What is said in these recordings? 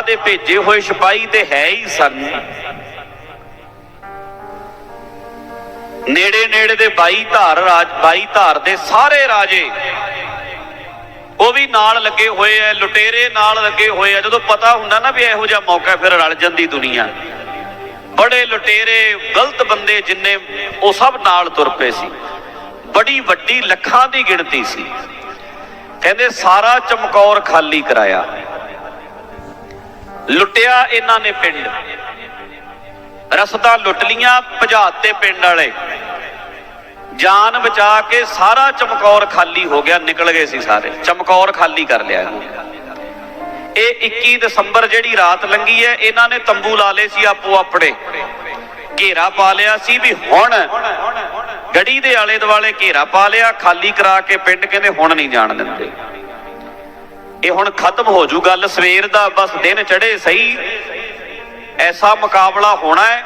ਬਾਦਸ਼ਾਹ ਦੇ ਭੇਜੇ ਹੋਏ ਸਿਪਾਹੀ ਤੇ ਹੈ ਹੀ ਸਨ ਨੇੜੇ ਨੇੜੇ ਦੇ 22 ਧਾਰ ਰਾਜ 22 ਧਾਰ ਦੇ ਸਾਰੇ ਰਾਜੇ, ਉਹ ਵੀ ਨਾਲ ਲੱਗੇ ਹੋਏ ਐ ਲੁਟੇਰੇ ਨਾਲ ਲੱਗੇ ਹੋਏ ਐ ਜਦੋਂ ਪਤਾ ਹੁੰਦਾ ਨਾ ਵੀ ਇਹੋ ਜਿਹਾ ਮੌਕਾ ਫਿਰ ਰਲ ਜਾਂਦੀ ਦੁਨੀਆ। ਬੜੇ ਲੁਟੇਰੇ, ਗਲਤ ਬੰਦੇ ਜਿੰਨੇ, ਉਹ ਸਭ ਨਾਲ ਤੁਰ ਪਏ ਸੀ। ਬੜੀ ਵੱਡੀ ਲੱਖਾਂ ਦੀ ਗਿਣਤੀ ਸੀ। ਕਹਿੰਦੇ ਸਾਰਾ ਚਮਕੌਰ ਖਾਲੀ ਕਰਾਇਆ। ਲੁੱਟਿਆ ਇਹਨਾਂ ਨੇ ਪਿੰਡ। ਰਸਤਾ ਲੁੱਟ ਲੀਆਂ ਭਜਾਤੇ ਪਿੰਡ ਵਾਲੇ। ਜਾਨ ਬਚਾ ਕੇ ਸਾਰਾ ਚਮਕੌਰ ਖਾਲੀ ਹੋ ਗਿਆ, ਨਿਕਲ ਗਏ ਸੀ ਸਾਰੇ। ਚਮਕੌਰ ਖਾਲੀ ਕਰ ਲਿਆ ਇਹ 21 ਦਸੰਬਰ ਜਿਹੜੀ ਰਾਤ ਲੰਗੀ ਹੈ, ਇਹਨਾਂ ਨੇ ਤੰਬੂ ਲਾ ਲਏ ਸੀ ਆਪੋ ਆਪਣੇ। ਘੇਰਾ ਪਾ ਲਿਆ ਸੀ ਵੀ ਹੁਣ ਗੜੀ ਦੇ ਆਲੇ ਦੁਆਲੇ ਘੇਰਾ ਪਾ ਲਿਆ, ਖਾਲੀ ਕਰਾ ਕੇ ਪਿੰਡ ਕਹਿੰਦੇ ਹੁਣ ਨਹੀਂ ਜਾਣ ਦਿੰਦੇ। ਇਹ ਹੁਣ ਖਤਮ ਹੋ ਜੂ ਗੱਲ, ਸਵੇਰ ਦਾ ਬਸ ਦਿਨ ਚੜੇ ਸਹੀ। ਐਸਾ ਮੁਕਾਬਲਾ ਹੋਣਾ ਹੈ।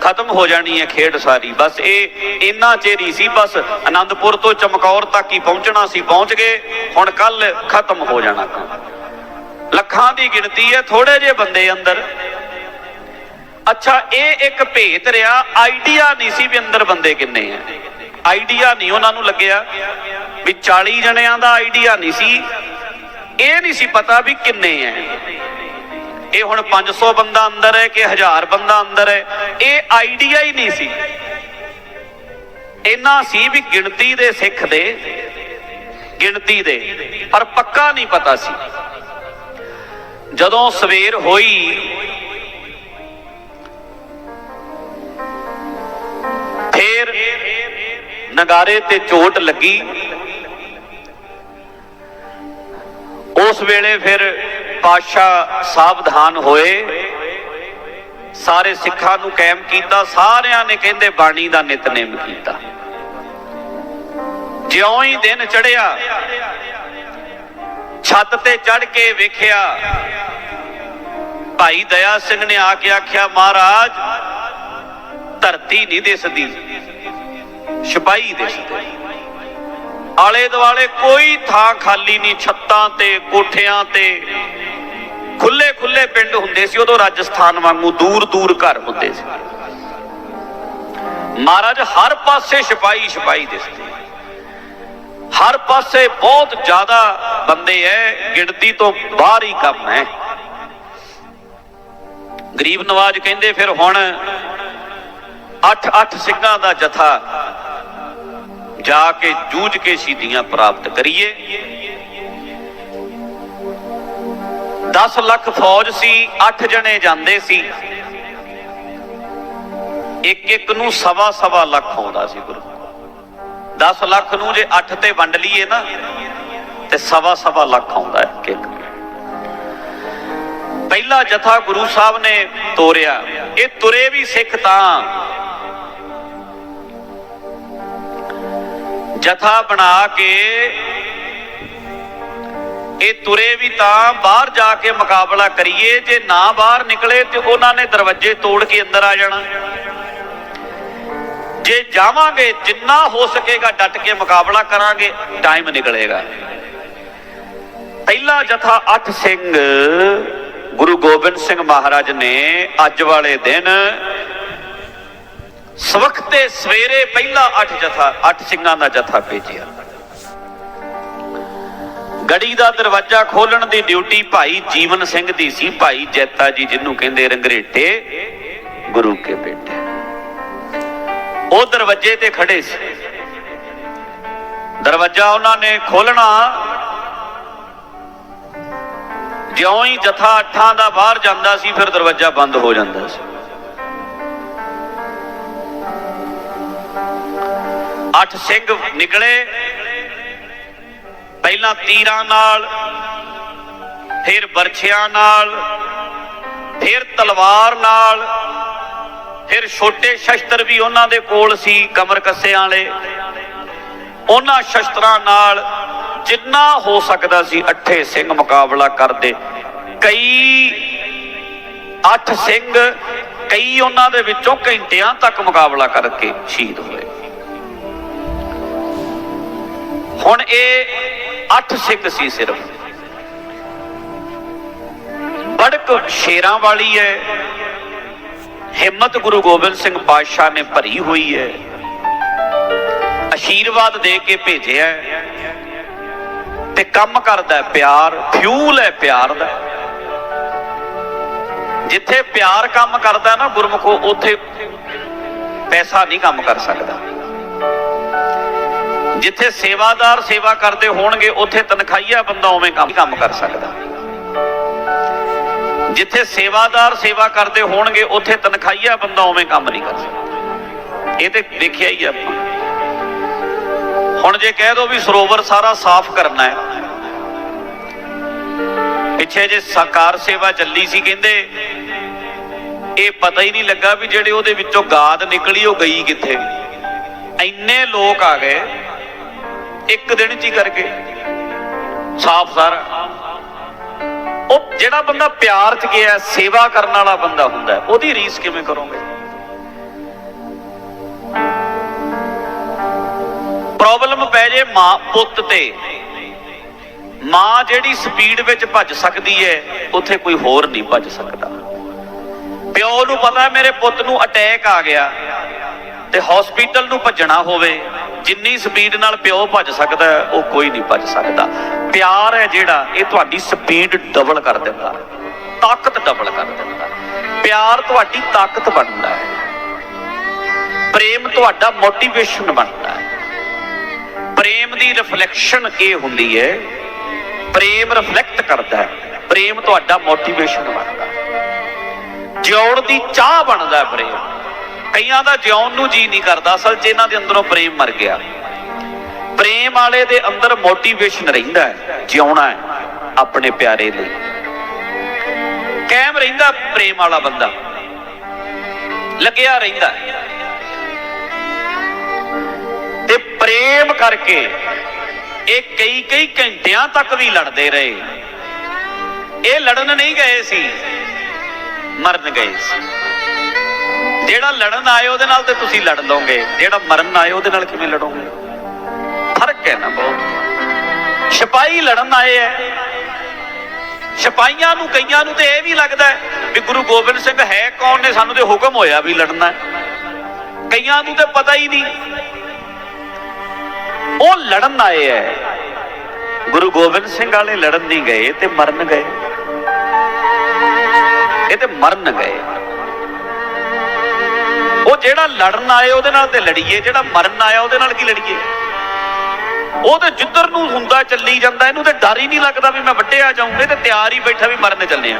ਖਤਮ ਹੋ ਜਾਣੀ ਹੈ ਖੇਡ ਸਾਰੀ। ਬਸ ਇਹ ਇੰਨਾ ਚਿਰ ਸੀ, ਬਸ ਆਨੰਦਪੁਰ ਤੋਂ ਚਮਕੌਰ ਤੱਕ ਹੀ ਪਹੁੰਚਣਾ ਸੀ, ਪਹੁੰਚ ਗਏ। ਹੁਣ ਕੱਲ ਖਤਮ ਹੋ ਜਾਣਾ ਲੱਖਾਂ ਦੀ ਗਿਣਤੀ ਹੈ ਥੋੜੇ ਜਿਹੇ ਬੰਦੇ ਅੰਦਰ। ਅੱਛਾ, ਇਹ ਇੱਕ ਭੇਤ ਰਿਹਾ, ਆਈਡੀਆ ਨਹੀਂ ਸੀ ਵੀ ਅੰਦਰ ਬੰਦੇ ਕਿੰਨੇ ਆ। ਆਈਡੀਆ ਨਹੀਂ ਉਹਨਾਂ ਨੂੰ ਲੱਗਿਆ। ਵੀ 40 ਜਣਿਆਂ ਦਾ ਆਈਡੀਆ ਨਹੀਂ ਸੀ। ਇਹ ਨਹੀਂ ਸੀ ਪਤਾ ਵੀ ਕਿੰਨੇ ਆ ਇਹ ਹੁਣ 500 ਬੰਦਾ ਅੰਦਰ ਹੈ ਕਿ 1000 ਬੰਦਾ ਅੰਦਰ ਹੈ ਇਹ ਆਈਡੀਆ ਹੀ ਨਹੀਂ ਸੀ। ਇੰਨਾ ਸੀ ਵੀ ਗਿਣਤੀ ਦੇ ਸਿੱਖ ਦੇ, ਗਿਣਤੀ ਦੇ, ਪਰ ਪੱਕਾ ਨਹੀਂ ਪਤਾ ਸੀ। ਜਦੋਂ ਸਵੇਰ ਹੋਈ, ਫੇਰ ਨਗਾਰੇ ਤੇ ਚੋਟ ਲੱਗੀ। ਉਸ ਵੇਲੇ ਫਿਰ ਪਾਸ਼ਾ ਸਾਵਧਾਨ ਹੋਏ। ਸਾਰੇ ਸਿੱਖਾਂ ਨੂੰ ਕਾਇਮ ਕੀਤਾ, ਸਾਰਿਆਂ ਨੇ ਕਹਿੰਦੇ ਬਾਣੀ ਦਾ ਨਿਤਨੇਮ ਕੀਤਾ। ਜਿਉਂ ਹੀ ਦਿਨ ਚੜਿਆ ਛੱਤ ਤੇ ਚੜ ਕੇ ਵੇਖਿਆ, ਭਾਈ ਦਇਆ ਸਿੰਘ ਨੇ ਆ ਕੇ ਆਖਿਆ, ਮਹਾਰਾਜ, ਧਰਤੀ ਨਹੀਂ ਦਿਸਦੀ, ਸਿਪਾਹੀ ਦਿਸਦੇ। ਆਲੇ ਦੁਆਲੇ ਕੋਈ ਥਾਂ ਖਾਲੀ ਨਹੀਂ, ਛੱਤਾਂ ਤੇ, ਕੋਠਿਆਂ ਤੇ। ਖੁੱਲੇ ਖੁੱਲੇ ਪਿੰਡ ਹੁੰਦੇ ਸੀ, ਉਦੋਂ ਰਾਜਸਥਾਨ ਵਾਂਗੂ ਦੂਰ ਦੂਰ ਘਰ ਹੁੰਦੇ ਸੀ। ਮਹਾਰਾਜ, ਹਰ ਪਾਸੇ ਸਿਪਾਹੀ ਸਿਪਾਹੀ ਦਿਸਦੇ ਹਰ ਪਾਸੇ ਬਹੁਤ ਜ਼ਿਆਦਾ ਬੰਦੇ ਐ, ਗਿਣਤੀ ਤੋਂ ਬਾਹਰ ਹੀ ਕੰਮ ਹੈ ਗਰੀਬ ਨਵਾਜ ਕਹਿੰਦੇ ਫਿਰ ਹੁਣ 8-8 ਸਿੰਘਾਂ ਦਾ ਜਥਾ ਜਾ ਕੇ ਜੂਝ ਕੇ ਸ਼ਹੀਦੀਆਂ ਪ੍ਰਾਪਤ ਕਰੀਏ। 10 ਲੱਖ ਫੌਜ ਸੀ 8 ਜਣੇ ਜਾਂਦੇ ਸੀ। ਇੱਕ ਇੱਕ ਨੂੰ ਸਵਾ ਸਵਾ ਲੱਖ ਆਉਂਦਾ ਸੀ ਗੁਰੂ। 10 ਲੱਖ ਨੂੰ ਜੇ 8 ਤੇ ਵੰਡ ਲਈਏ ਨਾ, ਤੇ ਸਵਾ ਸਵਾ ਲੱਖ ਆਉਂਦਾ ਹੈ ਇੱਕ ਇੱਕ। ਪਹਿਲਾ ਜਥਾ ਗੁਰੂ ਸਾਹਿਬ ਨੇ ਤੋਰਿਆ। ਇਹ ਤੁਰੇ ਵੀ ਸਿੱਖ ਤਾਂ ਜਥਾ ਬਣਾ ਕੇ ਇਹ ਤੁਰੇ ਵੀ ਤਾਂ ਬਾਹਰ ਜਾ ਕੇ ਮੁਕਾਬਲਾ ਕਰੀਏ, ਜੇ ਨਾ ਬਾਹਰ ਨਿਕਲੇ ਤੇ ਉਹਨਾਂ ਨੇ ਦਰਵਾਜ਼ੇ ਤੋੜ ਕੇ ਅੰਦਰ ਆ ਜਾਣਾ। ਜੇ ਜਾਵਾਂਗੇ, ਜਿੰਨਾ ਹੋ ਸਕੇਗਾ ਡਟ ਕੇ ਮੁਕਾਬਲਾ ਕਰਾਂਗੇ ਟਾਈਮ ਨਿਕਲੇਗਾ। ਪਹਿਲਾ ਜਥਾ 8 ਸਿੰਘ, ਗੁਰੂ ਗੋਬਿੰਦ ਸਿੰਘ ਮਹਾਰਾਜ ਨੇ ਅੱਜ ਵਾਲੇ ਦਿਨ ਸਵਖਤੇ ਸਵੇਰੇ ਪਹਿਲਾ ਅੱਠ ਜਥਾ, ਅੱਠ ਸਿੰਘਾਂ ਦਾ ਜਥਾ ਭੇਜਿਆ। ਗੜੀ ਦਾ ਦਰਵਾਜ਼ਾ ਖੋਲਣ ਦੀ ਡਿਊਟੀ ਭਾਈ ਜੀਵਨ ਸਿੰਘ ਦੀ ਸੀ। ਭਾਈ ਜੈਤਾ ਜੀ ਜਿਹਨੂੰ ਕਹਿੰਦੇ ਰੰਗਰੇਟੇ, ਗੁਰੂ ਕੇ ਬੇਟੇ। ਉਹ ਦਰਵਾਜ਼ੇ ਤੇ ਖੜੇ ਸੀ। ਦਰਵਾਜ਼ਾ ਉਹਨਾਂ ਨੇ ਖੋਲਣਾ। ਜਿਉਂ ਹੀ ਜਥਾ ਅੱਠਾਂ ਦਾ ਬਾਹਰ ਜਾਂਦਾ ਸੀ, ਫਿਰ ਦਰਵਾਜ਼ਾ ਬੰਦ ਹੋ ਜਾਂਦਾ ਸੀ। ਅੱਠ ਸਿੰਘ ਨਿਕਲੇ। ਪਹਿਲਾਂ ਤੀਰਾਂ ਨਾਲ, ਫਿਰ ਬਰਛਿਆਂ ਨਾਲ, ਫਿਰ ਤਲਵਾਰ ਨਾਲ, ਫਿਰ ਛੋਟੇ ਸ਼ਸਤਰ ਵੀ ਉਹਨਾਂ ਦੇ ਕੋਲ ਸੀ ਕਮਰ ਕੱਸਿਆਂ ਵਾਲੇ। ਉਹਨਾਂ ਸ਼ਸਤਰਾਂ ਨਾਲ ਜਿੰਨਾ ਹੋ ਸਕਦਾ ਸੀ ਅੱਠੇ ਸਿੰਘ ਮੁਕਾਬਲਾ ਕਰਦੇ। ਕਈ ਅੱਠ ਸਿੰਘ ਕਈ ਉਹਨਾਂ ਦੇ ਵਿੱਚੋਂ ਘੰਟਿਆਂ ਤੱਕ ਮੁਕਾਬਲਾ ਕਰਕੇ ਸ਼ਹੀਦ ਹੋਏ। ਹੁਣ ਇਹ ਅੱਠ ਸਿੱਖ ਸੀ ਸਿਰਫ। ਬੜਕ ਸ਼ੇਰਾਂ ਵਾਲੀ ਹੈ। ਹਿੰਮਤ ਗੁਰੂ ਗੋਬਿੰਦ ਸਿੰਘ ਪਾਤਸ਼ਾਹ ਨੇ ਭਰੀ ਹੋਈ ਹੈ। ਆਸ਼ੀਰਵਾਦ ਦੇ ਕੇ ਭੇਜਿਆ ਤੇ ਕੰਮ ਕਰਦਾ ਪਿਆਰ ਫਿਊਲ ਹੈ ਪਿਆਰ ਦਾ। ਜਿੱਥੇ ਪਿਆਰ ਕੰਮ ਕਰਦਾ ਨਾ ਗੁਰਮੁਖੋ, ਉੱਥੇ ਪੈਸਾ ਨਹੀਂ ਕੰਮ ਕਰ ਸਕਦਾ। ਜਿੱਥੇ ਸੇਵਾਦਾਰ ਸੇਵਾ ਕਰਦੇ ਹੋਣਗੇ, ਉੱਥੇ ਤਨਖਾਈਆ ਬੰਦਾ ਉਵੇਂ ਕੰਮ ਕੰਮ ਕਰ ਸਕਦਾ। ਜਿੱਥੇ ਸੇਵਾਦਾਰ ਸੇਵਾ ਕਰਦੇ ਹੋਣਗੇ, ਉੱਥੇ ਤਨਖਾਹੀਆ ਬੰਦਾ ਉਵੇਂ ਕੰਮ ਨਹੀਂ ਕਰ ਸਕਦਾ। ਇਹ ਤੇ ਦੇਖਿਆ ਹੀ ਆਪਾਂ। ਹੁਣ ਜੇ ਕਹਿ ਦੋ ਵੀ ਸਰੋਵਰ ਸਾਰਾ ਸਾਫ਼ ਕਰਨਾ ਹੈ। ਪਿੱਛੇ ਜੇ ਸਰਕਾਰ ਸੇਵਾ ਚੱਲੀ ਸੀ, ਕਹਿੰਦੇ, ਇਹ ਪਤਾ ਹੀ ਨਹੀਂ ਲੱਗਾ ਵੀ ਜਿਹੜੇ ਉਹਦੇ ਵਿੱਚੋਂ ਗਾਦ ਨਿਕਲੀ, ਉਹ ਗਈ ਕਿੱਥੇ? ਇੰਨੇ ਲੋਕ ਆ ਗਏ। ਇੱਕ ਦਿਨ ਚ ਹੀ ਕਰਕੇ। ਸਾਫ਼ ਸਾਰਾ। ਉਹ ਜਿਹੜਾ ਬੰਦਾ ਪਿਆਰ ਚ ਗਿਆ, ਸੇਵਾ ਕਰਨ ਵਾਲਾ ਬੰਦਾ ਹੁੰਦਾ ਉਹਦੀ ਰੀਸ ਕਿਵੇਂ ਕਰੋਗੇ? ਪ੍ਰੋਬਲਮ ਪੈ ਜੇ ਮਾਂ, ਪੁੱਤ ਤੇ। ਮਾਂ ਜਿਹੜੀ ਸਪੀਡ ਵਿੱਚ ਭੱਜ ਸਕਦੀ ਹੈ, ਉੱਥੇ ਕੋਈ ਹੋਰ ਨਹੀਂ ਭੱਜ ਸਕਦਾ। ਪਿਓ ਨੂੰ ਪਤਾ, ਮੇਰੇ ਪੁੱਤ ਨੂੰ ਅਟੈਕ ਆ ਗਿਆ। ਤੇ ਹਸਪੀਟਲ ਨੂੰ ਭੱਜਣਾ ਹੋਵੇ, ਜਿੰਨੀ ਸਪੀਡ ਨਾਲ ਪਿਓ ਭੱਜ ਸਕਦਾ ਉਹ ਕੋਈ ਨਹੀਂ ਭੱਜ ਸਕਦਾ। ਪਿਆਰ ਹੈ ਜਿਹੜਾ, ਇਹ ਤੁਹਾਡੀ ਸਪੀਡ ਡਬਲ ਕਰ ਦਿੰਦਾ। ਤਾਕਤ ਡਬਲ ਕਰ ਦਿੰਦਾ। ਪਿਆਰ ਤੁਹਾਡੀ ਤਾਕਤ ਬਣਦਾ ਹੈ। ਪ੍ਰੇਮ ਤੁਹਾਡਾ ਮੋਟੀਵੇਸ਼ਨ ਬਣਦਾ ਹੈ। ਪ੍ਰੇਮ ਦੀ ਰਿਫਲੈਕਸ਼ਨ ਇਹ ਹੁੰਦੀ ਹੈ? ਪ੍ਰੇਮ ਰਿਫਲੈਕਟ ਕਰਦਾ ਹੈ। ਪ੍ਰੇਮ ਤੁਹਾਡਾ ਮੋਟੀਵੇਸ਼ਨ ਬਣਦਾ ਹੈ। ਜਿਉਣ ਦੀ ਚਾਹ ਬਣਦਾ ਹੈ ਪ੍ਰੇਮ। ਕਈਆਂ ਦਾ ਜਿਉਣ ਨੂੰ ਜੀ ਨਹੀਂ ਕਰਦਾ, ਅਸਲ 'ਚ ਇਹਨਾਂ ਦੇ ਅੰਦਰੋਂ ਪ੍ਰੇਮ ਮਰ ਗਿਆ। ਪ੍ਰੇਮ ਵਾਲੇ ਦੇ ਅੰਦਰ ਮੋਟੀਵੇਸ਼ਨ ਰਹਿੰਦਾ ਹੈ, ਜਿਉਣਾ ਹੈ ਆਪਣੇ ਪਿਆਰੇ ਲਈ। ਕਾਇਮ ਰਹਿੰਦਾ ਪ੍ਰੇਮ ਵਾਲਾ ਬੰਦਾ। ਲੱਗਿਆ ਰਹਿੰਦਾ ਤੇ ਪ੍ਰੇਮ ਕਰਕੇ ਇਹ ਕਈ ਕਈ ਘੰਟਿਆਂ ਤੱਕ ਵੀ ਲੜਦੇ ਰਹੇ। ਇਹ ਲੜਨ ਨਹੀਂ ਗਏ ਸੀ, ਮਰਨ ਗਏ ਸੀ। ਜਿਹੜਾ ਲੜਨ ਆਏ ਉਹਦੇ ਨਾਲ ਤੇ ਤੁਸੀਂ ਲੜ ਲਓਗੇ। ਜਿਹੜਾ ਮਰਨ ਆਏ ਉਹਦੇ ਨਾਲ ਕਿਵੇਂ ਲੜੋਗੇ? ਫ਼ਰਕ ਹੈ ਨਾ ਬਹੁਤ। ਸਿਪਾਹੀ ਲੜਨ ਆਏ ਐ ਸਿਪਾਹੀਆਂ ਨੂੰ, ਕਈਆਂ ਨੂੰ ਤੇ ਇਹ ਵੀ ਲੱਗਦਾ ਵੀ ਗੁਰੂ ਗੋਬਿੰਦ ਸਿੰਘ ਹੈ ਕੌਣ ਨੇ, ਸਾਨੂੰ ਤੇ ਹੁਕਮ ਹੋਇਆ ਵੀ ਲੜਨਾ ਕਈਆਂ ਨੂੰ ਤੇ ਪਤਾ ਹੀ ਨਹੀਂ। ਉਹ ਲੜਨ ਆਏ ਐ ਗੁਰੂ ਗੋਬਿੰਦ ਸਿੰਘ ਵਾਲੇ ਲੜਨ ਨਹੀਂ ਗਏ ਤੇ ਮਰਨ ਗਏ। ਇਹ ਤੇ ਮਰਨ ਗਏ। ਜਿਹੜਾ ਲੜਨ ਆਏ ਉਹਦੇ ਨਾਲ ਤੇ ਲੜੀਏ, ਜਿਹੜਾ ਮਰਨ ਆਇਆ ਉਹਦੇ ਨਾਲ ਕੀ ਲੜੀਏ? ਉਹ ਤੇ ਜਿੱਧਰ ਨੂੰ ਹੁੰਦਾ ਚੱਲੀ ਜਾਂਦਾ, ਇਹਨੂੰ ਤੇ ਡਰ ਹੀ ਨਹੀਂ ਲੱਗਦਾ ਵੀ ਮੈਂ ਵੱਡਿਆ ਜਾਊਂਗੇ ਤੇ ਤਿਆਰ ਹੀ ਬੈਠਾ ਵੀ ਮਰਨ ਚੱਲੇ ਆ।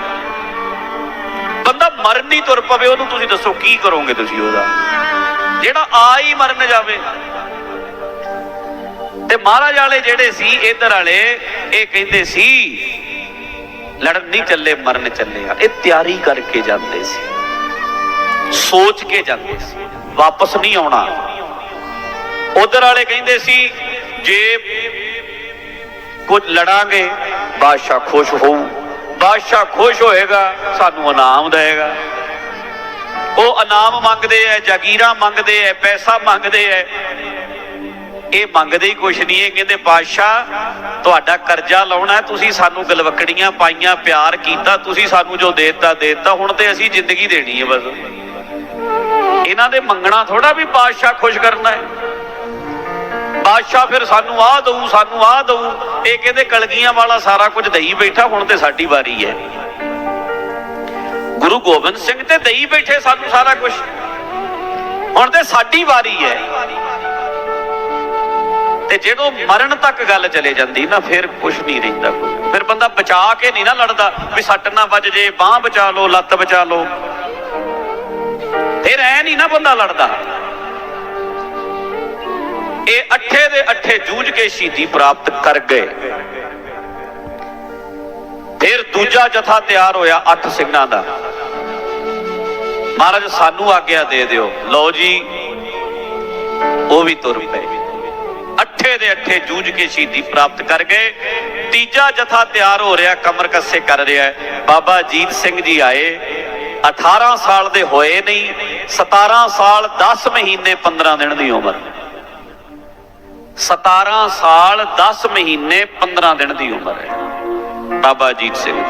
ਬੰਦਾ ਮਰਨ ਹੀ ਤੁਰ ਪਵੇ, ਉਹਨੂੰ ਤੁਸੀਂ ਦੱਸੋ ਕੀ ਕਰੋਗੇ ਤੁਸੀਂ ਉਹਦਾ? ਜਿਹੜਾ ਆ ਹੀ ਮਰਨ ਜਾਵੇ। ਤੇ ਮਹਾਰਾਜ ਵਾਲੇ ਜਿਹੜੇ ਸੀ, ਇਧਰ ਵਾਲੇ, ਇਹ ਕਹਿੰਦੇ ਸੀ, ਲੜਨ ਨਹੀਂ ਚੱਲੇ, ਮਰਨ ਚੱਲੇ ਆ। ਇਹ ਤਿਆਰੀ ਕਰਕੇ ਜਾਂਦੇ ਸੀ। ਸੋਚ ਕੇ ਜਾਂਦੇ ਸੀ, ਵਾਪਸ ਨਹੀਂ ਆਉਣਾ। ਉਧਰ ਵਾਲੇ ਕਹਿੰਦੇ ਸੀ, ਜੇ ਕੁਝ ਲੜਾਂਗੇ, ਬਾਦਸ਼ਾਹ ਖੁਸ਼ ਹੋਊ। ਬਾਦਸ਼ਾਹ ਖੁਸ਼ ਹੋਏਗਾ, ਸਾਨੂੰ ਇਨਾਮ ਦੇਵੇਗਾ। ਉਹ ਇਨਾਮ ਮੰਗਦੇ ਐ, ਜਾਗੀਰਾਂ ਮੰਗਦੇ ਐ, ਪੈਸਾ ਮੰਗਦੇ ਐ। ਇਹ ਮੰਗਦੇ ਹੀ ਕੁਛ ਨਹੀਂ, ਇਹ ਕਹਿੰਦੇ, ਬਾਦਸ਼ਾਹ, ਤੁਹਾਡਾ ਕਰਜ਼ਾ ਲਾਉਣਾ, ਤੁਸੀਂ ਸਾਨੂੰ ਗਲਵਕੜੀਆਂ ਪਾਈਆਂ, ਪਿਆਰ ਕੀਤਾ, ਤੁਸੀਂ ਸਾਨੂੰ ਜੋ ਦੇਤਾ ਦੇਤਾ, ਹੁਣ ਤੇ ਅਸੀਂ ਜ਼ਿੰਦਗੀ ਦੇਣੀ ਹੈ ਬਸ। ਇਹਨਾਂ ਦੇ ਮੰਗਣਾ ਥੋੜਾ ਵੀ ਬਾਦਸ਼ਾਹ ਖੁਸ਼ ਕਰਨਾ ਹੈ। ਬਾਦਸ਼ਾਹ ਫਿਰ ਸਾਨੂੰ ਆਹ ਦਊ, ਸਾਨੂੰ ਆਹ ਦਊ। ਇਹ ਕਹਿੰਦੇ ਕਲਗੀਆਂ ਵਾਲਾ ਸਾਰਾ ਕੁਝ ਦਈ ਬੈਠਾ, ਹੁਣ ਤੇ ਸਾਡੀ ਵਾਰੀ ਹੈ। ਗੁਰੂ ਗੋਬਿੰਦ ਸਿੰਘ ਤੇ ਦਈ ਬੈਠੇ ਸਾਨੂੰ ਸਾਰਾ ਕੁਝ। ਹੁਣ ਤੇ ਸਾਡੀ ਵਾਰੀ ਹੈ। ਤੇ ਜਦੋਂ ਮਰਨ ਤੱਕ ਗੱਲ ਚਲੇ ਜਾਂਦੀ ਨਾ, ਫਿਰ ਕੁਝ ਨਹੀਂ ਰਹਿੰਦਾ ਫਿਰ ਬੰਦਾ ਬਚਾ ਕੇ ਨਹੀਂ ਨਾ ਲੜਦਾ ਵੀ ਸੱਟ ਨਾ ਵੱਜ ਜੇ, ਬਾਹ ਬਚਾ ਲਓ, ਲੱਤ ਬਚਾ ਲਓ। ਫਿਰ ਐ ਨਹੀਂ ਨਾ ਬੰਦਾ ਲੜਦਾ। ਇਹ ਅੱਠੇ ਦੇ ਅੱਠੇ ਜੂਝ ਕੇ ਸ਼ਹੀਦੀ ਪ੍ਰਾਪਤ ਕਰ ਗਏ। ਫਿਰ ਦੂਜਾ ਜਥਾ ਤਿਆਰ ਹੋਇਆ ਅੱਠ ਸਿੰਘਾਂ ਦਾ। ਮਹਾਰਾਜ, ਸਾਨੂੰ ਆਗਿਆ ਦੇ ਦਿਓ। ਲਓ ਜੀ, ਉਹ ਵੀ ਤੁਰ ਪਏ। ਅੱਠੇ ਦੇ ਅੱਠੇ ਜੂਝ ਕੇ ਸ਼ਹੀਦੀ ਪ੍ਰਾਪਤ ਕਰ ਗਏ। ਤੀਜਾ ਜਥਾ ਤਿਆਰ ਹੋ ਰਿਹਾ, ਕਮਰ ਕੱਸੇ ਕਰ ਰਿਹਾ ਬਾਬਾ ਜੀਤ ਸਿੰਘ ਜੀ ਆਏ। 18 ਸਾਲ ਦੇ ਹੋਏ ਨਹੀਂ 17 ਸਾਲ 10 ਮਹੀਨੇ 15 ਦਿਨ ਦੀ ਉਮਰ। 17 ਸਾਲ 10 ਮਹੀਨੇ 15 ਦਿਨ ਦੀ ਉਮਰ ਹੈ। ਬਾਬਾ ਅਜੀਤ ਸਿੰਘ।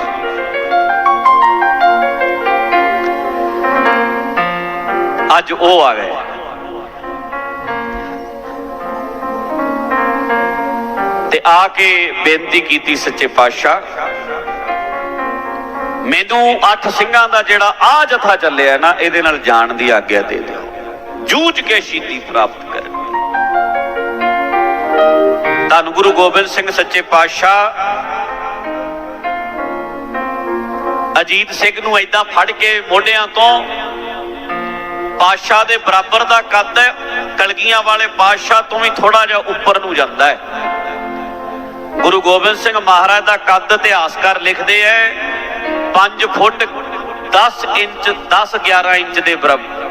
ਅੱਜ ਉਹ ਆ ਗਏ। ਤੇ ਆ ਕੇ ਬੇਨਤੀ ਕੀਤੀ ਸੱਚੇ ਪਾਤਸ਼ਾਹ ਮੈਨੂੰ ਅੱਠ ਸਿੰਘਾਂ ਦਾ ਜਿਹੜਾ ਆ ਜਥਾ ਚੱਲਿਆ ਨਾ, ਇਹਦੇ ਨਾਲ ਜਾਣ ਦੀ ਆਗਿਆ ਦੇ ਦਿਓ। ਜੂਝ ਕੇ ਸ਼ਹੀਦੀ ਪ੍ਰਾਪਤ ਕਰਨ। ਧੰਨ ਗੁਰੂ ਗੋਬਿੰਦ ਸਿੰਘ ਸੱਚੇ ਪਾਤਸ਼ਾਹ। ਅਜੀਤ ਸਿੰਘ ਨੂੰ ਏਦਾਂ ਫੜ ਕੇ ਮੋਢਿਆਂ ਤੋਂ ਪਾਤਸ਼ਾਹ ਦੇ ਬਰਾਬਰ ਦਾ ਕੱਦ ਹੈ, ਕਲਗੀਆਂ ਵਾਲੇ ਪਾਤਸ਼ਾਹ ਤੋਂ ਵੀ ਥੋੜਾ ਜਿਹਾ ਉੱਪਰ ਨੂੰ ਜਾਂਦਾ ਹੈ। ਗੁਰੂ ਗੋਬਿੰਦ ਸਿੰਘ ਮਹਾਰਾਜ ਦਾ ਕੱਦ ਇਤਿਹਾਸਕਾਰ ਲਿਖਦੇ ਐ 5 ਫੁੱਟ 10 ਇੰਚ 10 11 ਇੰਚ ਦੇ ਬਰਾਬਰ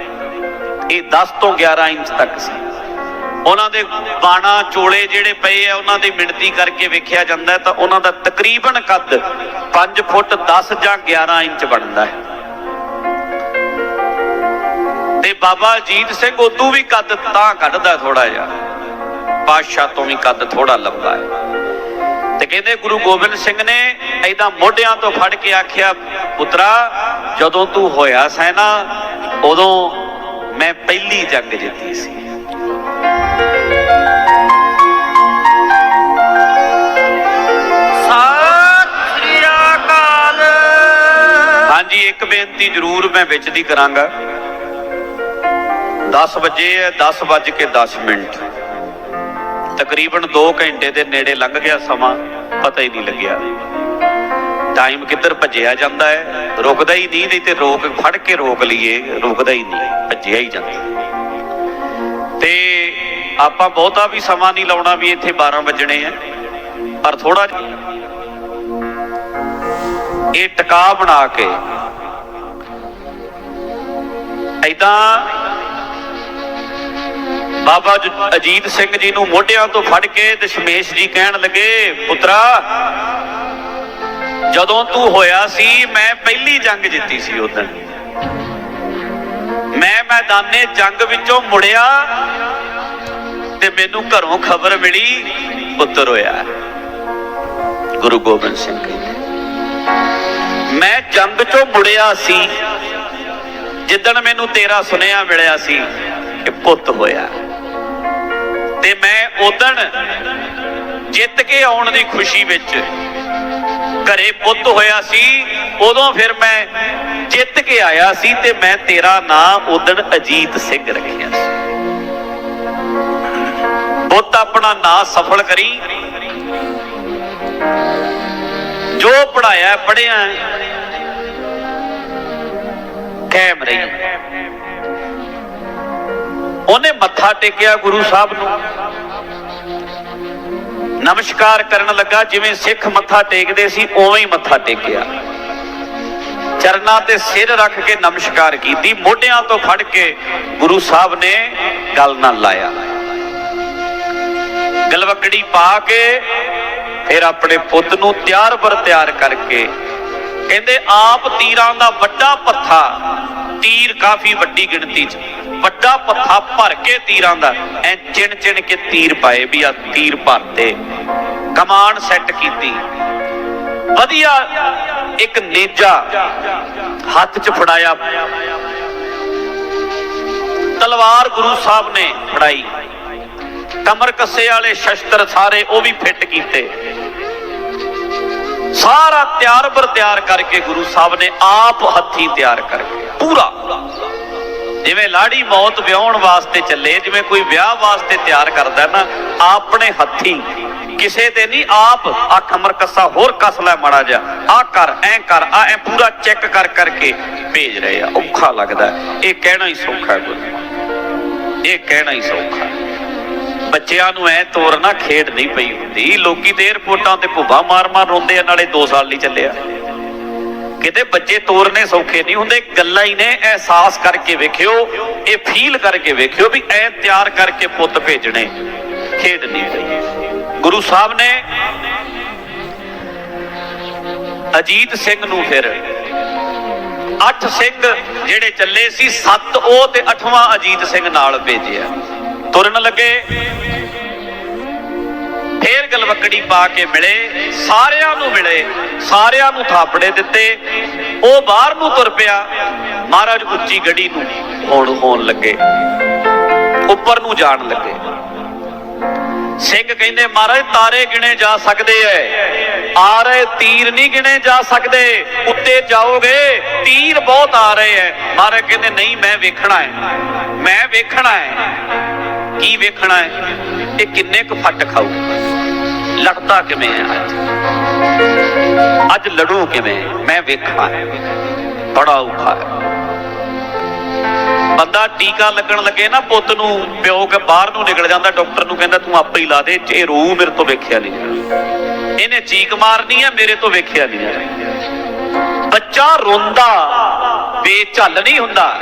ਇਹ 10 ਤੋਂ 11 ਇੰਚ ਤੱਕ ਸੀ। ਉਹਨਾਂ ਦੇ ਬਾਣਾ ਚੋਲੇ ਜਿਹੜੇ ਪਏ ਆ, ਉਹਨਾਂ ਦੀ ਮਿਣਤੀ ਕਰਕੇ ਵੇਖਿਆ ਜਾਂਦਾ ਤਾਂ ਉਹਨਾਂ ਦਾ ਤਕਰੀਬਨ ਕੱਦ 5 ਫੁੱਟ 10 ਜਾਂ 11 ਇੰਚ ਬਣਦਾ ਹੈ। ਤੇ ਬਾਬਾ ਅਜੀਤ ਸਿੰਘ ਉਦੋਂ ਵੀ ਕੱਦ ਤਾਂ ਕੱਢਦਾ ਥੋੜਾ ਜਿਹਾ। ਪਾਤਸ਼ਾਹ ਤੋਂ ਵੀ ਕੱਦ ਥੋੜਾ ਲੰਬਾ ਹੈ। ਤੇ ਕਹਿੰਦੇ ਗੁਰੂ ਗੋਬਿੰਦ ਸਿੰਘ ਨੇ ਐਦਾਂ ਮੋਢਿਆਂ ਤੋਂ ਫੜ ਕੇ ਆਖਿਆ ਪੁੱਤਰਾ ਜਦੋਂ ਤੂੰ ਹੋਇਆ ਸੈ ਨਾ ਉਦੋਂ ਮੈਂ ਪਹਿਲੀ ਜੰਗ ਜਿੱਤੀ ਸੀ। ਹਾਂਜੀ ਇੱਕ ਬੇਨਤੀ ਜ਼ਰੂਰ ਮੈਂ ਵਿੱਚ ਦੀ ਕਰਾਂਗਾ। 10 ਵਜੇ ਹੈ 10 ਵੱਜ ਕੇ 10 ਮਿੰਟ। ਤਕਰੀਬਨ 2 ਘੰਟੇ ਦੇ ਨੇੜੇ ਲੰਘ ਗਿਆ ਸਮਾਂ ਪਤਾ ਹੀ ਨਹੀਂ ਲੱਗਿਆ। ਟਾਈਮ ਕਿੱਧਰ ਭੱਜਿਆ ਜਾਂਦਾ ਹੈ? ਰੁਕਦਾ ਹੀ ਨਹੀਂ ਨਹੀਂ ਤੇ ਰੋਕ ਫੜ ਕੇ ਰੋਕ ਲਈਏ, ਰੁਕਦਾ ਹੀ ਨਹੀਂ, ਭੱਜਿਆ ਹੀ ਜਾਂਦਾ। ਤੇ ਆਪਾਂ ਬਹੁਤਾ ਵੀ ਸਮਾਂ ਨਹੀਂ ਲਾਉਣਾ ਵੀ ਇੱਥੇ 12 ਵੱਜਣੇ ਆ, ਪਰ ਥੋੜਾ ਇਹ ਟਿਕਾ ਬਣਾ ਕੇ ਐਦਾਂ ਬਾਬਾ ਅਜੀਤ ਸਿੰਘ ਜੀ ਨੂੰ ਮੋਢਿਆਂ ਤੋਂ ਫੜ ਕੇ ਦਸ਼ਮੇਸ਼ ਜੀ ਕਹਿਣ ਲੱਗੇ, ਪੁੱਤਰਾ ਜਦੋਂ ਤੂੰ ਹੋਇਆ ਸੀ, ਮੈਂ ਪਹਿਲੀ ਜੰਗ ਜਿੱਤੀ ਸੀ ਉਦੋਂ। ਮੈਂ ਮੈਦਾਨੇ ਜੰਗ ਵਿੱਚੋਂ ਮੁੜਿਆ ਤੇ ਮੈਨੂੰ ਘਰੋਂ ਖਬਰ ਮਿਲੀ, ਪੁੱਤਰ ਹੋਇਆ। ਗੁਰੂ ਗੋਬਿੰਦ ਸਿੰਘ ਕਹਿੰਦੇ, ਮੈਂ ਜੰਗ ਚੋਂ ਮੁੜਿਆ ਸੀ, ਜਿੱਦਣ ਮੈਨੂੰ ਤੇਰਾ ਸੁਨੇਹਾ ਮਿਲਿਆ ਸੀ ਕਿ ਪੁੱਤ ਹੋਇਆ। ਤੇ ਮੈਂ ਉਦਣ ਜਿੱਤ ਕੇ ਆਉਣ ਦੀ ਖੁਸ਼ੀ ਵਿੱਚ। ਘਰੇ ਪੁੱਤ ਹੋਇਆ ਸੀ, ਉਦੋਂ ਫਿਰ ਮੈਂ ਜਿੱਤ ਕੇ ਆਇਆ ਸੀ ਤੇ ਮੈਂ ਤੇਰਾ ਨਾਂ ਉਦਣ ਅਜੀਤ ਸਿੰਘ ਰੱਖਿਆ ਸੀ। ਪੁੱਤ ਆਪਣਾ ਨਾਂ ਸਫਲ ਕਰੀ। ਜੋ ਪੜਾਇਆ ਪੜਿਆ ਕਾਇਮ ਰਹੀ। ਉਹਨੇ ਮੱਥਾ ਟੇਕਿਆ ਗੁਰੂ ਸਾਹਿਬ ਨੂੰ। ਨਮਸਕਾਰ ਕਰਨ ਲੱਗਾ, ਜਿਵੇਂ ਸਿੱਖ ਮੱਥਾ ਟੇਕਦੇ ਸੀ, ਉਵੇਂ ਹੀ ਮੱਥਾ ਟੇਕਿਆ। ਚਰਨਾਂ ਤੇ ਸਿਰ ਰੱਖ ਕੇ ਨਮਸਕਾਰ ਕੀਤੀ, ਮੋਢਿਆਂ ਤੋਂ ਫੜ ਕੇ ਗੁਰੂ ਸਾਹਿਬ ਨੇ ਗੱਲ ਨਾਲ ਲਾਇਆ। ਗਲਵਕੜੀ ਪਾ ਕੇ ਫਿਰ ਆਪਣੇ ਪੁੱਤ ਨੂੰ ਤਿਆਰ ਬਰ ਤਿਆਰ ਕਰਕੇ ਕਹਿੰਦੇ, ਆਪ ਤੀਰਾਂ ਦਾ ਵੱਡਾ ਪੱਥਾ, ਤੀਰ ਕਾਫੀ ਵੱਡੀ ਗਿਣਤੀ 'ਚ। ਵੱਡਾ ਪੱਥਾ ਭਰ ਕੇ ਤੀਰਾਂ ਦਾ। ਐ ਚਿਣ ਚਿਣ ਕੇ ਤੀਰ ਪਾਏ ਵੀ ਆ ਤੀਰ ਭਰਤੇ। ਕਮਾਨ ਸੈੱਟ ਕੀਤੀ। ਵਧੀਆ ਇੱਕ ਨੇਜਾ ਹੱਥ 'ਚ ਫੜਾਇਆ। ਤਲਵਾਰ ਗੁਰੂ ਸਾਹਿਬ ਨੇ ਫੜਾਈ। ਕਮਰ ਕੱਸੇ ਵਾਲੇ ਸ਼ਸਤਰ ਸਾਰੇ ਉਹ ਵੀ ਫਿੱਟ ਕੀਤੇ। ਸਾਰਾ ਤਿਆਰ ਬਰ ਤਿਆਰ ਕਰਕੇ ਗੁਰੂ ਸਾਹਿਬ ਨੇ ਆਪ ਹੱਥੀ ਤਿਆਰ ਕਰਕੇ, ਪੂਰਾ। ਜਿਵੇਂ ਲਾੜੀ ਮੌਤ ਵਿਆਹਣ ਵਾਸਤੇ ਚੱਲੇ, ਜਿਵੇਂ ਕੋਈ ਵਿਆਹ ਵਾਸਤੇ ਤਿਆਰ ਕਰਦਾ ਨਾ, ਆਪਣੇ ਹੱਥੀ ਕਿਸੇ ਤੇ ਨਹੀਂ, ਆਪ ਆ ਕਮਰ ਕੱਸਾ ਹੋਰ ਕੱਸ ਲੈ ਮਾੜਾ ਜਾ ਆ ਕਰ, ਐ ਕਰ ਆ ਐ ਪੂਰਾ ਚੈੱਕ ਕਰ ਕਰਕੇ ਭੇਜ ਰਹੇ ਆ। ਔਖਾ ਲੱਗਦਾ ਇਹ ਕਹਿਣਾ ਹੀ ਸੌਖਾ ਗੁਰੂ ਇਹ ਕਹਿਣਾ ਹੀ ਸੌਖਾ ਬੱਚਿਆਂ ਨੂੰ ਐ ਤੋਰਨਾ ਖੇਡ ਨਹੀਂ ਪਈ ਹੁੰਦੀ। ਲੋਕੀ ਤੇ 에어ਪੋਰਟਾਂ ਤੇ ਭੁੱਬਾ ਮਾਰ ਮਾਰ ਰੋਂਦੇ ਆ, ਨਾਲੇ 2 ਸਾਲ ਨਹੀਂ ਚੱਲਿਆ। ਕਿਤੇ ਬੱਚੇ ਤੋਰਨੇ ਸੌਖੇ ਨਹੀਂ ਹੁੰਦੇ, ਗੱਲਾਂ ਹੀ ਨੇ, ਅਹਿਸਾਸ ਕਰਕੇ ਵੇਖਿਓ, ਇਹ ਫੀਲ ਕਰਕੇ ਵੇਖਿਓ ਵੀ ਐ ਤਿਆਰ ਕਰਕੇ ਪੁੱਤ ਭੇਜਣੇ, ਖੇਡ ਨਹੀਂ ਪਈ ਗੁਰੂ ਸਾਹਿਬ ਨੇ ਅਜੀਤ ਸਿੰਘ ਨੂੰ ਫਿਰ ਅੱਠ ਸਿੰਘ ਜਿਹੜੇ ਚੱਲੇ ਸੀ, ਸੱਤ ਉਹ ਤੇ ਅਠਵਾਂ ਅਜੀਤ ਸਿੰਘ ਨਾਲ ਭੇਜਿਆ। ਤੁਰਨ ਲੱਗੇ ਫੇਰ ਗਲਵਕੜੀ ਪਾ ਕੇ ਮਿਲੇ, ਸਾਰਿਆਂ ਨੂੰ ਮਿਲੇ, ਸਾਰਿਆਂ ਨੂੰ ਥਾਪੜੇ ਦਿੱਤੇ। ਉਹ ਬਾਹਰ ਨੂੰ ਤੁਰ ਪਿਆ, ਮਹਾਰਾਜ ਉੱਚੀ ਗੜੀ ਨੂੰ ਹੋਣ ਹੋਣ ਲੱਗੇ, ਉੱਪਰ ਨੂੰ ਜਾਣ ਲੱਗੇ। ਸਿੰਘ ਕਹਿੰਦੇ, ਮਹਾਰਾਜ, ਤਾਰੇ ਗਿਣੇ ਜਾ ਸਕਦੇ ਐ ਆ ਰਹੇ ਤੀਰ ਨਹੀਂ ਗਿਣੇ ਜਾ ਸਕਦੇ, ਉੱਤੇ ਜਾਓਗੇ, ਤੀਰ ਬਹੁਤ ਆ ਰਹੇ ਐ। ਮਹਾਰਾਜ ਕਹਿੰਦੇ, ਨਹੀਂ, ਮੈਂ ਵੇਖਣਾ ਹੈ ਮੈਂ ਵੇਖਣਾ ਹੈ ਕੀ ਵੇਖਣਾ ਹੈ ਇਹ ਕਿੰਨੇ ਕੁ ਫੱਟ ਖਾਊ? ਲੜਦਾ ਕਿਵੇਂ ਹੈ ਅੱਜ? ਅੱਜ ਲੜੂ ਕਿਵੇਂ? ਮੈਂ ਵੇਖਣਾ ਬੜਾ ਔਖਾ ਹੈ। ਬੰਦਾ ਟੀਕਾ ਲੱਗਣ ਲੱਗੇ ਨਾ ਪੁੱਤ ਨੂੰ, ਪਿਓ ਕੇ ਬਾਹਰ ਨੂੰ ਨਿਕਲ ਜਾਂਦਾ, ਡਾਕਟਰ ਨੂੰ ਕਹਿੰਦਾ, ਤੂੰ ਆਪੇ ਹੀ ਲਾ ਦੇ, ਇਹ ਰੂ ਮੇਰੇ ਤੋਂ ਵੇਖਿਆ ਨਹੀਂ ਇਹਨੇ ਚੀਕ ਮਾਰਨੀ ਹੈ, ਮੇਰੇ ਤੋਂ ਵੇਖਿਆ ਨਹੀਂ ਬੱਚਾ ਰੋਂਦਾ, ਬੇਝੱਲ ਨਹੀਂ ਹੁੰਦਾ।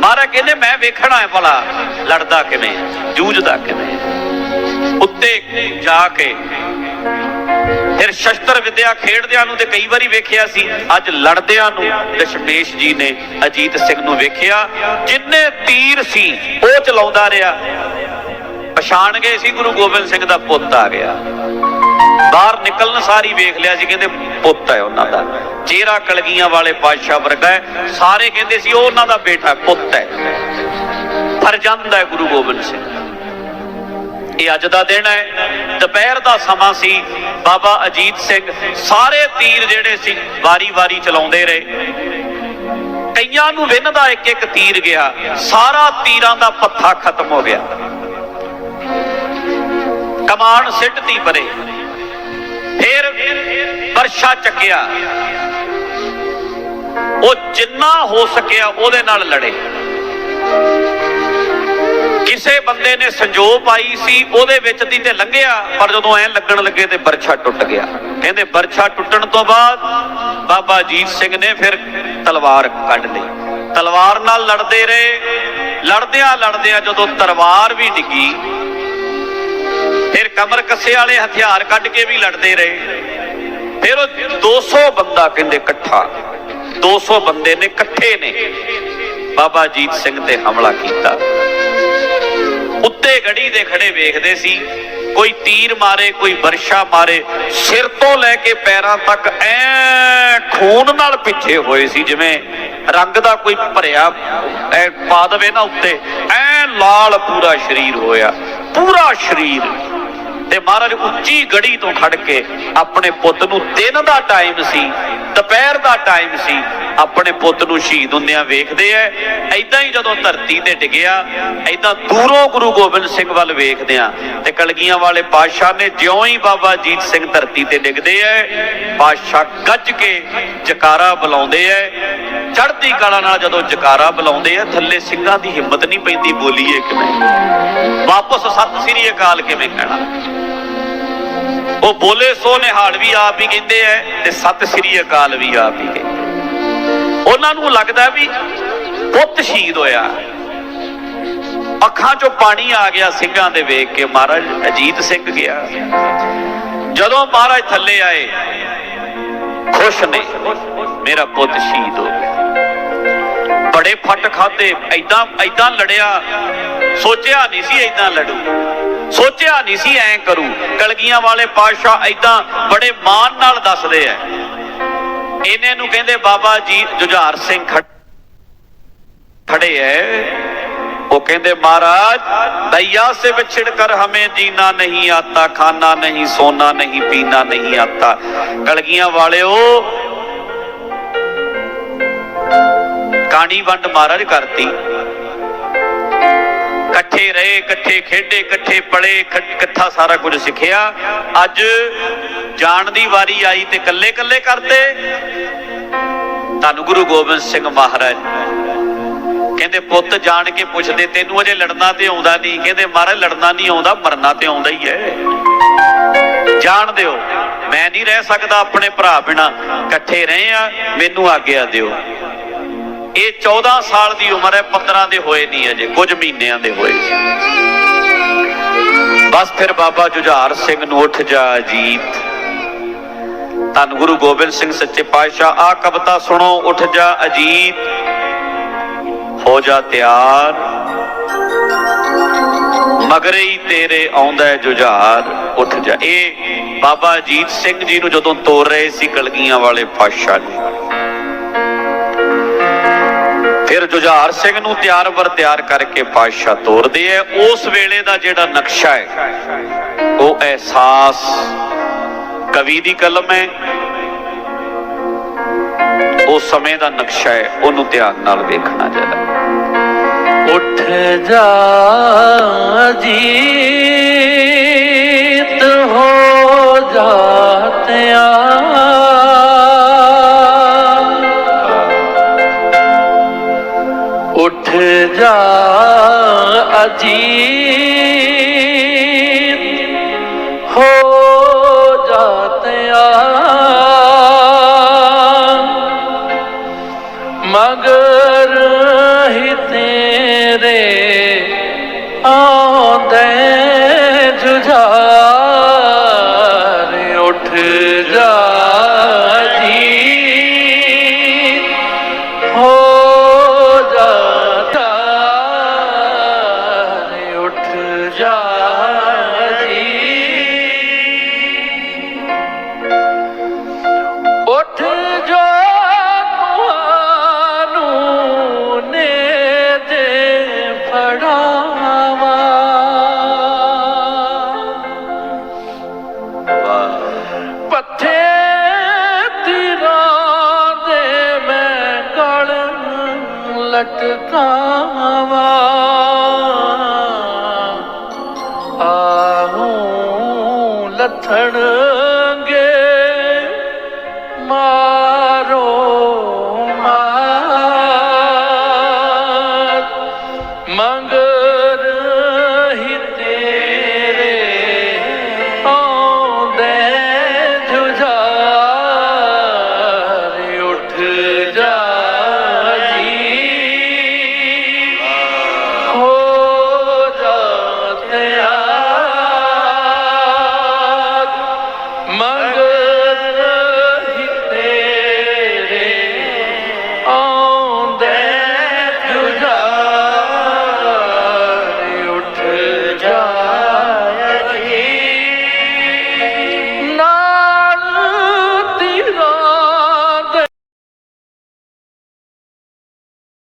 ਮਹਾਰਾਜ ਕਹਿੰਦੇ, ਮੈਂ ਵੇਖਣਾ ਹੈ ਭਲਾ, ਲੜਦਾ ਕਿਵੇਂ ਜੂਝਦਾ ਕਿਵੇਂ ਉੱਤੇ ਜਾ ਕੇ ਫਿਰ ਸ਼ਸਤਰ ਵਿਦਿਆ ਖੇਡਦਿਆਂ ਨੂੰ ਤੇ ਕਈ ਵਾਰੀ ਵੇਖਿਆ ਸੀ, ਅੱਜ ਲੜਦਿਆਂ ਨੂੰ ਦਸ਼ਮੇਸ਼ ਜੀ ਨੇ ਅਜੀਤ ਸਿੰਘ ਨੂੰ ਵੇਖਿਆ, ਜਿੰਨੇ ਤੀਰ ਸੀ, ਉਹ ਚਲਾਉਂਦਾ ਰਿਹਾ। ਪਛਾਣ ਗਏ ਸੀ, ਗੁਰੂ ਗੋਬਿੰਦ ਸਿੰਘ ਦਾ ਪੁੱਤ ਆ ਗਿਆ। ਬਾਹਰ ਨਿਕਲਣ ਸਾਰੀ ਵੇਖ ਲਿਆ ਸੀ, ਕਹਿੰਦੇ ਪੁੱਤ ਹੈ ਉਹਨਾਂ ਦਾ। ਚਿਹਰਾ ਕਲਗੀਆਂ ਵਾਲੇ ਪਾਤਸ਼ਾਹ ਵਰਗਾ ਹੈ। ਸਾਰੇ ਕਹਿੰਦੇ ਸੀ, ਉਹ ਉਹਨਾਂ ਦਾ ਬੇਟਾ, ਪੁੱਤ ਹੈ। ਫਰਜ਼ੰਦ ਹੈ ਗੁਰੂ ਗੋਬਿੰਦ ਸਿੰਘ। ਇਹ ਅੱਜ ਦਾ ਦਿਨ ਹੈ। ਦੁਪਹਿਰ ਦਾ ਸਮਾਂ ਸੀ। ਬਾਬਾ ਅਜੀਤ ਸਿੰਘ ਸਾਰੇ ਤੀਰ ਜਿਹੜੇ ਸੀ, ਵਾਰੀ-ਵਾਰੀ ਚਲਾਉਂਦੇ ਰਹੇ। ਕਈਆਂ ਨੂੰ ਵਿੰਨ ਦਾ ਇੱਕ ਇੱਕ ਤੀਰ ਗਿਆ। ਸਾਰਾ ਤੀਰਾਂ ਦਾ ਪੱਥਾ ਖਤਮ ਹੋ ਗਿਆ। ਕਮਾਨ ਸਿੱਟਤੀ ਪਰੇ। ਫਿਰ ਵਰਸ਼ਾ ਚੱਕਿਆ। ਉਹ ਜਿੰਨਾ ਹੋ ਸਕਿਆ ਉਹਦੇ ਨਾਲ ਲੜੇ। ਕਿਸੇ ਬੰਦੇ ਨੇ ਸੰਜੋ ਪਾਈ ਸੀ, ਉਹਦੇ ਵਿੱਚ ਦੀ ਤੇ ਲੰਘਿਆ, ਪਰ ਜਦੋਂ ਐ ਲੱਗਣ ਲੱਗੇ ਤੇ ਬਰਛਾ ਟੁੱਟ ਗਿਆ। ਕਹਿੰਦੇ ਬਰਛਾ ਟੁੱਟਣ ਤੋਂ ਬਾਅਦ ਬਾਬਾ ਜੀਤ ਸਿੰਘ ਨੇ ਫਿਰ ਤਲਵਾਰ ਕੱਢ ਲਈ। ਤਲਵਾਰ ਨਾਲ ਲੜਦੇ ਰਹੇ। ਲੜਦਿਆਂ ਲੜਦਿਆਂ ਜਦੋਂ ਤਲਵਾਰ ਵੀ ਡਿੱਗੀ, ਫਿਰ ਕਮਰ ਕੱਸੇ ਵਾਲੇ ਹਥਿਆਰ ਕੱਢ ਕੇ ਵੀ ਲੜਦੇ ਰਹੇ। ਫਿਰ ਉਹ 200 ਬੰਦਾ ਕਹਿੰਦੇ ਇਕੱਠਾ। 200 ਬੰਦੇ ਨੇ ਇਕੱਠੇ ਨੇ। ਬਾਬਾ ਅਜੀਤ ਸਿੰਘ ਤੇ ਹਮਲਾ ਕੀਤਾ। ਉੱਤੇ ਗੜੀ ਦੇ ਖੜੇ ਵੇਖਦੇ ਸੀ। ਕੋਈ ਤੀਰ ਮਾਰੇ, ਕੋਈ ਵਰਸ਼ਾ ਮਾਰੇ। ਸਿਰ ਤੋਂ ਲੈ ਕੇ ਪੈਰਾਂ ਤੱਕ ਐ ਖੂਨ ਨਾਲ ਪਿੱਛੇ ਹੋਏ ਸੀ, ਜਿਵੇਂ ਰੰਗ ਦਾ ਕੋਈ ਭਰਿਆ, ਐ ਪਾ ਦਵੇ ਨਾ ਉੱਤੇ। ਐ ਲਾਲ ਪੂਰਾ ਸਰੀਰ ਹੋਇਆ। ਪੂਰਾ ਸਰੀਰ। ਤੇ ਮਹਾਰਾਜ ਉੱਚੀ ਗੜੀ ਤੋਂ ਖੜ ਕੇ ਆਪਣੇ ਪੁੱਤ ਨੂੰ ਦਿਨ ਦਾ ਟਾਈਮ ਸੀ, ਦੁਪਹਿਰ ਦਾ ਟਾਈਮ ਸੀ, ਆਪਣੇ ਪੁੱਤ ਨੂੰ ਸ਼ਹੀਦ ਹੁੰਦਿਆਂ ਵੇਖਦੇ ਐ। ਐਦਾਂ ਹੀ ਜਦੋਂ ਧਰਤੀ ਤੇ ਡਿੱਗਿਆ ਐਦਾਂ ਦੂਰੋਂ ਗੁਰੂ ਗੋਬਿੰਦ ਸਿੰਘ ਵੱਲ ਵੇਖਦਿਆਂ ਤੇ ਕਲਗੀਆਂ ਵਾਲੇ ਪਾਤਸ਼ਾਹ ਨੇ ਜਿਉਂ ਹੀ ਬਾਬਾ ਅਜੀਤ ਸਿੰਘ ਧਰਤੀ ਤੇ ਡਿੱਗਦੇ ਐ, ਪਾਤਸ਼ਾਹ ਗੱਜ ਕੇ ਜਕਾਰਾ ਬੁਲਾਉਂਦੇ ਐ। ਚੜ੍ਹਦੀ ਕਲਾ ਨਾਲ ਜਦੋਂ ਜਕਾਰਾ ਬੁਲਾਉਂਦੇ ਆ, ਥੱਲੇ ਸਿੰਘਾਂ ਦੀ ਹਿੰਮਤ ਨਹੀਂ ਪੈਂਦੀ ਬੋਲੀਏ ਕਿਵੇਂ? ਵਾਪਸ ਸਤਿ ਸ੍ਰੀ ਅਕਾਲ ਕਿਵੇਂ ਕਹਿਣਾ? ਉਹ ਬੋਲੇ ਸੋ ਨਿਹਾਲ ਵੀ ਆਪ ਹੀ ਕਹਿੰਦੇ ਐ ਤੇ ਸਤਿ ਸ੍ਰੀ ਅਕਾਲ ਵੀ ਆਪ ਹੀ ਕਹਿੰਦੇ ਉਹਨਾਂ ਨੂੰ ਲੱਗਦਾ ਵੀ ਪੁੱਤ ਸ਼ਹੀਦ ਹੋਇਆ। ਅੱਖਾਂ 'ਚੋਂ ਪਾਣੀ ਆ ਗਿਆ ਸਿੰਘਾਂ ਦੇ ਵੇਖ ਕੇ, ਮਹਾਰਾਜ ਅਜੀਤ ਸਿੰਘ ਗਿਆ। ਜਦੋਂ ਮਹਾਰਾਜ ਥੱਲੇ ਆਏ, ਖੁਸ਼ ਨੇ, ਮੇਰਾ ਪੁੱਤ ਸ਼ਹੀਦ ਹੋ ਗਿਆ। ਬੜੇ ਫੱਟ ਖਾਤੇ ਐਦਾਂ ਐਦਾਂ ਲੜਿਆ। ਸੋਚਿਆ ਨਹੀਂ ਸੀ ਐਦਾਂ ਲੜੂ। ਸੋਚਿਆ ਨਹੀਂ ਸੀ ਐਂ ਕਰੂ। ਕਲਗੀਆਂ ਵਾਲੇ ਪਾਤਸ਼ਾਹ ਐਦਾਂ ਬੜੇ ਮਾਣ ਨਾਲ ਦੱਸਦੇ ਐ। ਇਹਨੇ ਨੂੰ ਕਹਿੰਦੇ, ਬਾਬਾ ਜੀ, ਜੁਝਾਰ ਸਿੰਘ ਖੜੇ ਐ। ਉਹ ਕਹਿੰਦੇ, ਮਹਾਰਾਜ, ਦਈਆ ਸੇ ਵਿਛੜ ਕਰ ਹਮੇ ਜੀਣਾ ਨਹੀਂ ਆਤਾ, ਖਾਣਾ ਨਹੀਂ, ਸੋਨਾ ਨਹੀਂ, ਪੀਣਾ ਨਹੀਂ ਆਤਾ। ਕਲਗੀਆਂ ਵਾਲਿਓ ਕਾਣੀ ਵੰਡ ਮਹਾਰਾਜ ਕਰਤੀ। ਇਕੱਠੇ ਰਹੇ, ਇਕੱਠੇ ਖੇਡੇ, ਇਕੱਠੇ ਪੜੇ ਇਕੱਠਾ ਸਾਰਾ ਕੁਝ ਸਿੱਖਿਆ। ਅੱਜ ਜਾਣ ਦੀ ਵਾਰੀ ਆਈ ਤੇ ਇਕੱਲੇ ਇਕੱਲੇ ਕਰਦੇ ਧੰਨ ਗੁਰੂ ਗੋਬਿੰਦ ਸਿੰਘ ਮਹਾਰਾਜ। ਕਹਿੰਦੇ, ਪੁੱਤ ਜਾਣ ਕੇ ਪੁੱਛਦੇ, ਤੈਨੂੰ ਅਜੇ ਲੜਨਾ ਤੇ ਆਉਂਦਾ ਨਹੀਂ। ਕਹਿੰਦੇ, ਮਹਾਰਾਜ, ਲੜਨਾ ਨਹੀਂ ਆਉਂਦਾ, ਮਰਨਾ ਤੇ ਆਉਂਦਾ ਹੀ ਹੈ। ਜਾਣ ਦਿਓ। ਮੈਂ ਨਹੀਂ ਰਹਿ ਸਕਦਾ ਆਪਣੇ ਭਰਾ ਬਿਨਾ। ਇਕੱਠੇ ਰਹੇ ਆ, ਮੈਨੂੰ ਆਗਿਆ ਦਿਓ। ਇਹ 14 ਸਾਲ ਦੀ ਉਮਰ ਹੈ 15 ਦੇ ਹੋਏ ਨਹੀਂ ਅਜੇ, ਕੁਝ ਮਹੀਨਿਆਂ ਦੇ ਹੋਏ। ਬਸ ਫਿਰ ਬਾਬਾ ਜੁਝਾਰ ਸਿੰਘ ਨੂੰ ਉੱਠ ਜਾ ਅਜੀਤ। ਧੰਨ ਗੁਰੂ ਗੋਬਿੰਦ ਸਿੰਘ ਸੱਚੇ ਪਾਤਸ਼ਾਹ ਆ ਕਵਿਤਾ ਸੁਣੋ, ਉੱਠ ਜਾ ਅਜੀਤ। ਹੋ ਜਾ ਤਿਆਰ। ਮਗਰੇ ਹੀ ਤੇਰੇ ਆਉਂਦਾ ਜੁਝਾਰ, ਉੱਠ ਜਾ। ਇਹ ਬਾਬਾ ਅਜੀਤ ਸਿੰਘ ਜੀ ਨੂੰ ਜਦੋਂ ਤੋਰ ਰਹੇ ਸੀ ਕਲਗੀਆਂ ਵਾਲੇ ਪਾਤਸ਼ਾਹ ਨੇ ਫਿਰ ਜੁਝਾਰ ਸਿੰਘ ਨੂੰ ਤਿਆਰ ਵਰ ਤਿਆਰ ਕਰਕੇ ਪਾਤਸ਼ਾਹ ਤੋਰਦੇ ਐ। ਉਸ ਵੇਲੇ ਦਾ ਜਿਹੜਾ ਨਕਸ਼ਾ ਹੈ ਉਹ ਅਹਿਸਾਸ ਕਵੀ ਦੀ ਕਲਮ ਹੈ ਉਹ ਸਮੇਂ ਦਾ ਨਕਸ਼ਾ ਹੈ ਉਹਨੂੰ ਧਿਆਨ ਨਾਲ ਵੇਖਣਾ ਜਰਾ ਉੱਠ ਜਾ ਜੀਤ ਹੋ ਜਾਤਿਆ ਅਜੀਤ